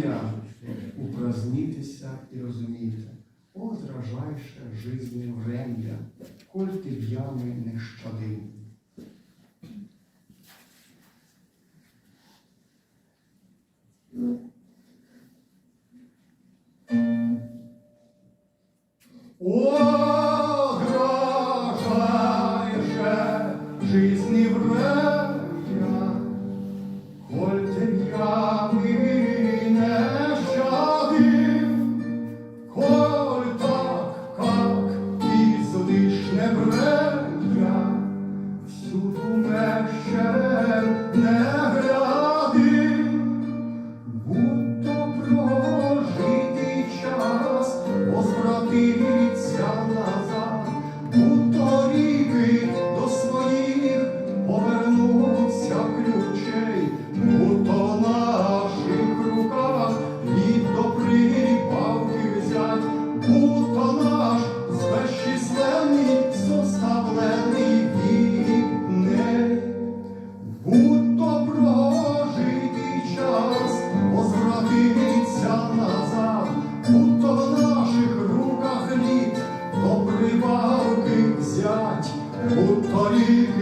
устоять, упразднитися и розуміти, о, дражайше жизни врем'я, коль ти в ями не щадив. О, грожайше жизнь палки взять у торік.